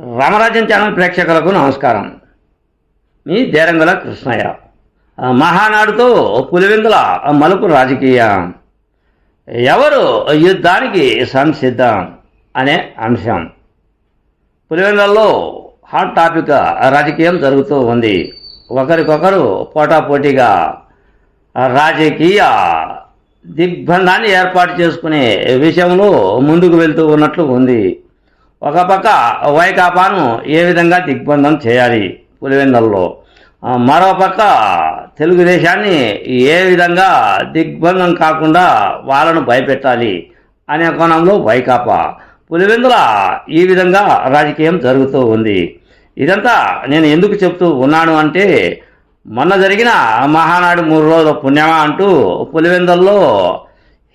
రామరాజ్యం channel ప్రేక్షకులకు నమస్కారం. మీ దేరంగుల కృష్ణయ్య. మహానాడుతో పులివెందుల మలుపు రాజకీయ. ఎవరు యుద్ధానికి సంసిద్ధం అనే అంశం. పులివెందులలో హాట్ టాపిక్ రాజకీయం జరుగుతూ ఉంది. ఒకరికొకరు పోటాపోటీగా రాజకీయ దిగ్బంధాన్ని ఏర్పాటు చేసుకునే విషయంలో ముందుకు వెళ్తూ ఉన్నట్లు ఉంది. ఒక పక్క వైకాపాను ఏ విధంగా దిగ్బంధం చేయాలి పులివెందల్లో? మరోపక్క మరో పక్క తెలుగుదేశాన్ని ఏ విధంగా దిగ్బంధం కాకుండా వాళ్ళను భయపెట్టాలి అనే కోణంలో వైకాపా. పులివెందుల ఈ విధంగా రాజకీయం జరుగుతూ ఉంది. ఇదంతా నేను ఎందుకు చెప్తూ ఉన్నాను అంటే మొన్న జరిగిన మహానాడు మూడు రోజుల పుణ్యమా అంటూ పులివెందుల్లో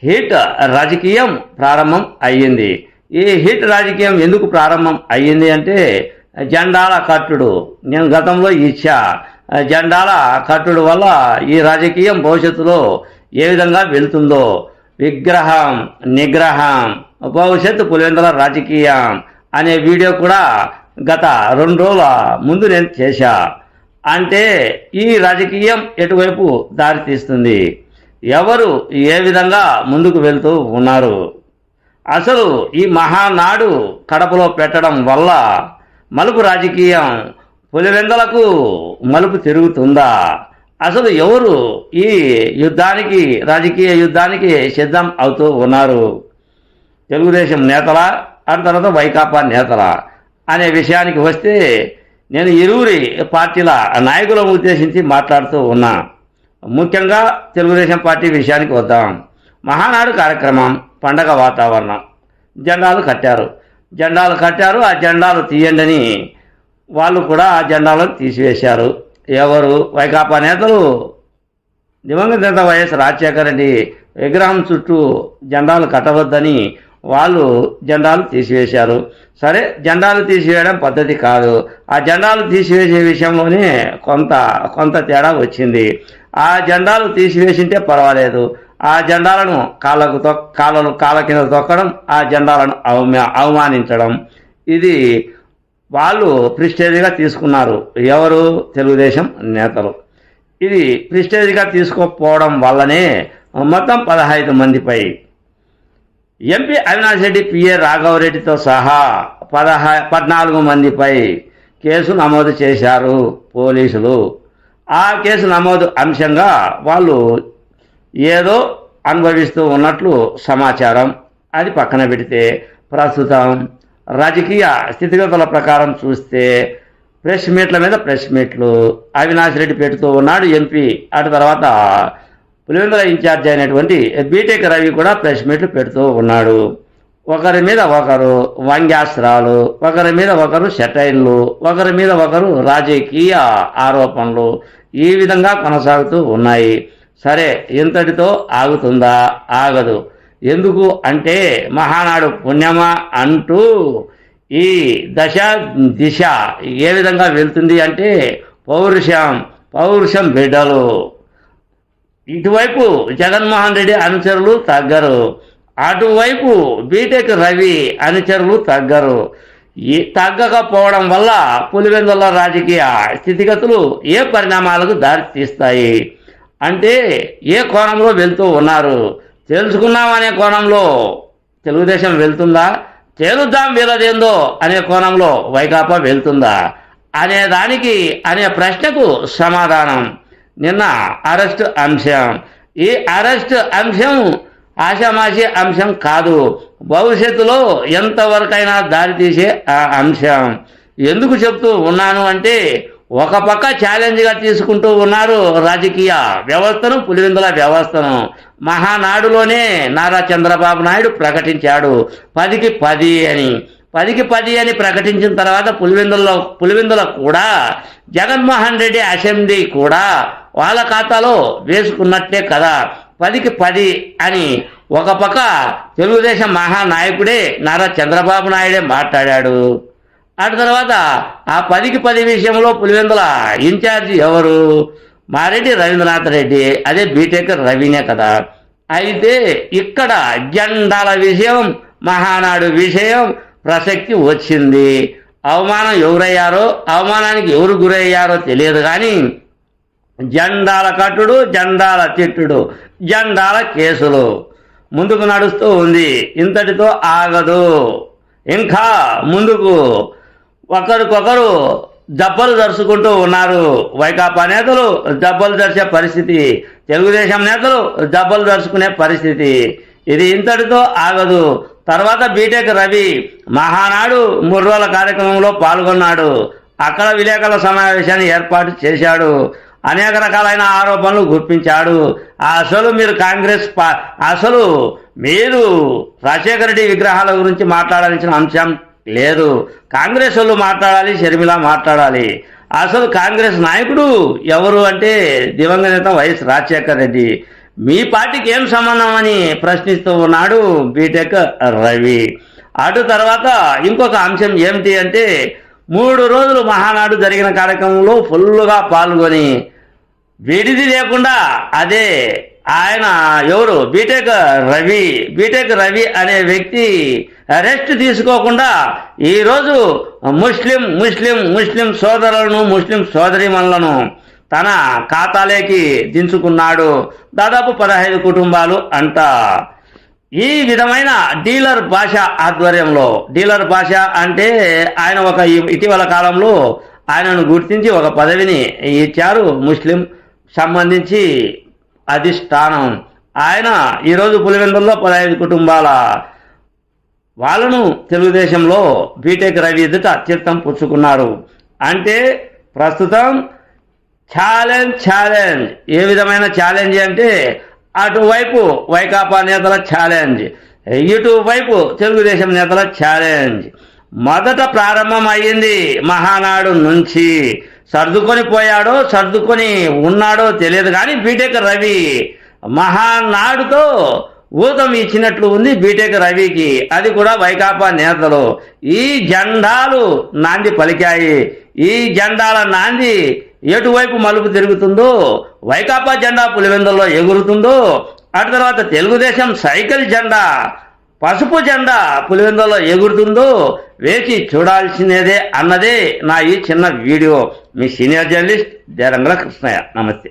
హీట్ రాజకీయం ప్రారంభం అయ్యింది. ఈ హిట్ రాజకీయం ఎందుకు ప్రారంభం అయ్యింది అంటే జెండాల కట్టుడు. నేను గతంలో ఇచ్చా. జెండాల కట్టుడు వల్ల ఈ రాజకీయం భవిష్యత్తులో ఏ విధంగా వెళ్తుందో. విగ్రహం నిగ్రహం భవిష్యత్తు పులివెందుల రాజకీయం అనే వీడియో కూడా గత రెండు రోజుల ముందు నేను చేశా. అంటే ఈ రాజకీయం ఎటువైపు దారి తీస్తుంది ఎవరు ఏ విధంగా ముందుకు వెళ్తూ ఉన్నారు? అసలు ఈ మహానాడు కడపలో పెట్టడం వల్ల మలుపు రాజకీయం పులివెందలకు మలుపు తిరుగుతుందా? అసలు ఎవరు ఈ యుద్ధానికి రాజకీయ యుద్ధానికి సిద్ధం అవుతూ ఉన్నారు? తెలుగుదేశం నేతల ఆ తర్వాత వైకాపా నేతల అనే విషయానికి వస్తే నేను ఇరువురి పార్టీల నాయకులను ఉద్దేశించి మాట్లాడుతూ ఉన్నా. ముఖ్యంగా తెలుగుదేశం పార్టీ విషయానికి వద్దాం. మహానాడు కార్యక్రమం పండగ వాతావరణం. జెండాలు కట్టారు. జెండాలు కట్టారు ఆ జెండాలు తీయండి వాళ్ళు కూడా ఆ జెండాలను తీసివేశారు. ఎవరు? వైకాపా నేతలు? దివంగత నేత వైఎస్ రాజశేఖర రెడ్డి విగ్రహం చుట్టూ జెండాలు కట్టవద్దని వాళ్ళు జెండాలు తీసివేశారు. సరే జెండాలు తీసివేయడం పద్ధతి కాదు. ఆ జెండాలు తీసివేసే విషయంలోనే కొంత కొంత తేడా వచ్చింది. ఆ జెండాలు తీసివేసింటే పర్వాలేదు. ఆ జెండాలను కాళ్ళకు తొ కాళ్ళను కాళ్ళ కింద తొక్కడం ఆ జెండాలను అవమా అవమానించడం. ఇది వాళ్ళు ప్రిస్టేజ్గా తీసుకున్నారు. ఎవరు? తెలుగుదేశం నేతలు. ఇది ప్రిస్టేజ్గా తీసుకోకపోవడం వల్లనే మొత్తం పదహైదు మందిపై ఎంపీ అవినాష్ రెడ్డి పిఏ రాఘవరెడ్డితో సహా పదహా పద్నాలుగు మందిపై కేసు నమోదు చేశారు పోలీసులు. ఆ కేసు నమోదు అంశంగా వాళ్ళు ఏదో అనుభవిస్తూ ఉన్నట్లు సమాచారం. అది పక్కన పెడితే ప్రస్తుతం రాజకీయ స్థితిగతుల ప్రకారం చూస్తే ప్రెస్ మీట్ల మీద ప్రెస్ మీట్లు. అవినాష్ రెడ్డి పెడుతూ ఉన్నాడు ఎంపీ. అటు తర్వాత పులివెందుల ఇన్ఛార్జ్ అయినటువంటి బీటెక్ రవి కూడా ప్రెస్ మీట్లు పెడుతూ ఉన్నాడు. ఒకరి మీద ఒకరు వ్యంగ్యాస్త్రాలు ఒకరి మీద ఒకరు సెటైన్లు ఒకరి మీద ఒకరు రాజకీయ ఆరోపణలు ఈ విధంగా కొనసాగుతూ ఉన్నాయి. సరే ఇంతటితో ఆగుతుందా? ఆగదు. ఎందుకు అంటే మహానాడు పుణ్యమా అంటూ ఈ దశ దిశ ఏ విధంగా వెళ్తుంది అంటే పౌరుషం పౌరుషం బిడ్డలు. ఇటువైపు జగన్మోహన్ రెడ్డి అనుచరులు తగ్గరు. అటువైపు బీటెక్ రవి అనుచరులు తగ్గరు. ఈ తగ్గకపోవడం వల్ల పులివెందుల రాజకీయ స్థితిగతులు ఏ పరిణామాలకు దారి తీస్తాయి అంటే ఏ కోణంలో వెళ్తూ ఉన్నారు? తెలుసుకున్నామనే కోణంలో తెలుగుదేశం వెళ్తుందా? తేలుద్దాం వీలదేందో అనే కోణంలో వైకాపా వెళ్తుందా? అనే దానికి అనే ప్రశ్నకు సమాధానం. నిన్న అరెస్ట్ అంశం. ఈ అరెస్ట్ అంశం ఆషామాషి అంశం కాదు. భవిష్యత్తులో ఎంతవరకైనా దారితీసే ఆ అంశం. ఎందుకు చెప్తూ ఉన్నాను అంటే ఒక పక్క ఛాలెంజ్గా తీసుకుంటూ ఉన్నారు రాజకీయ వ్యవస్థను పులివెందుల వ్యవస్థను. మహానాడులోనే నారా చంద్రబాబు నాయుడు ప్రకటించాడు. పదికి పది అని. పదికి పది అని ప్రకటించిన తర్వాత పులివెందులలో పులివెందుల కూడా జగన్మోహన్ రెడ్డి అసెంబ్లీ కూడా వాళ్ళ ఖాతాలో వేసుకున్నట్టే కదా. పదికి పది అని ఒక పక్క తెలుగుదేశం మహానాయకుడే నారా చంద్రబాబు నాయుడే మాట్లాడాడు. అటు తర్వాత ఆ పదికి పది విషయంలో పులివెందుల ఇన్ఛార్జి ఎవరు? మారెడ్డి రవీంద్రనాథ్ రెడ్డి. అదే బీటెక్ రవినే కదా. అయితే ఇక్కడ జెండాల విషయం మహానాడు విషయం ప్రసక్తి వచ్చింది. అవమానం ఎవరయ్యారో అవమానానికి ఎవరు గురయ్యారో తెలియదు కానీ జెండాల కట్టుడు జెండాల తిట్టుడు జెండాల కేసులు ముందుకు నడుస్తూ ఉంది. ఇంతటితో ఆగదు. ఇంకా ముందుకు ఒకరికొకరు దెబ్బలు దరుచుకుంటూ ఉన్నారు. వైకాపా నేతలు దెబ్బలు దర్చే పరిస్థితి తెలుగుదేశం నేతలు దెబ్బలు దరుచుకునే పరిస్థితి. ఇది ఇంతటితో ఆగదు. తర్వాత బీటెక్ రవి మహానాడు మూడు రోజుల కార్యక్రమంలో పాల్గొన్నాడు. అక్కడ విలేకరుల సమావేశాన్ని ఏర్పాటు చేశాడు. అనేక రకాలైన ఆరోపణలు గుర్తించాడు అసలు మీరు కాంగ్రెస్ అసలు మీరు రాజశేఖర రెడ్డి విగ్రహాల గురించి మాట్లాడాల్సిన అంశం లేదు. కాంగ్రెస్ వాళ్ళు మాట్లాడాలి షర్మిల మాట్లాడాలి. అసలు కాంగ్రెస్ నాయకుడు ఎవరు అంటే దివంగత నేత వైఎస్ రాజశేఖర్ రెడ్డి. మీ పార్టీకి ఏం సంబంధం అని ప్రశ్నిస్తూ ఉన్నాడు బీటెక్ రవి. అటు తర్వాత ఇంకొక అంశం ఏమిటి అంటే మూడు రోజులు మహానాడు జరిగిన కార్యక్రమంలో ఫుల్గా పాల్గొని విడిది లేకుండా అదే ఆయన ఎవరు? బీటెక్ రవి. బీటెక్ రవి అనే వ్యక్తి రెస్ట్ తీసుకోకుండా ఈరోజు ముస్లిం ముస్లిం ముస్లిం సోదరులను ముస్లిం సోదరిమణులను తన ఖాతాలోకి దించుకున్నాడు. దాదాపు పదహైదు కుటుంబాలు అంట. ఈ విధమైన డీలర్ భాష ఆధ్వర్యంలో డీలర్ భాష అంటే ఆయన ఒక ఇటీవల కాలంలో ఆయనను గుర్తించి ఒక పదవిని ఇచ్చారు ముస్లిం సంబంధించి అధిష్టానం. ఆయన ఈరోజు పులివెందుల్లో పదహైదు కుటుంబాల వాళ్ళను తెలుగుదేశంలో బీటెక్ రవి ఎదుట తీర్థం పుచ్చుకున్నారు. అంటే ప్రస్తుతం ఛాలెంజ్ ఛాలెంజ్. ఏ విధమైన ఛాలెంజ్ అంటే అటువైపు వైకాపా నేతల ఛాలెంజ్ ఇటువైపు తెలుగుదేశం నేతల ఛాలెంజ్. మొదట ప్రారంభం అయ్యింది మహానాడు నుంచి. సర్దుకొని పోయాడో సర్దుకొని ఉన్నాడో తెలియదు కానీ బీటెక్ రవి మహానాడుతో ఊతం ఇచ్చినట్లు ఉంది బీటెక్ రవికి. అది కూడా వైకాపా నేతలు. ఈ జెండాలు నాంది పలికాయి. ఈ జెండాల నాంది ఎటువైపు మలుపు తిరుగుతుందో వైకాపా జెండా పులివెందుల్లో ఎగురుతుందో అటు తర్వాత తెలుగుదేశం సైకిల్ జెండా పసుపు జెండా పులివెందులో ఎగురుతుందో వేచి చూడాల్సినదే అన్నదే నా ఈ చిన్న వీడియో. మీ సీనియర్ జర్నలిస్ట్ దేరంగుల కృష్ణయ్య. నమస్తే.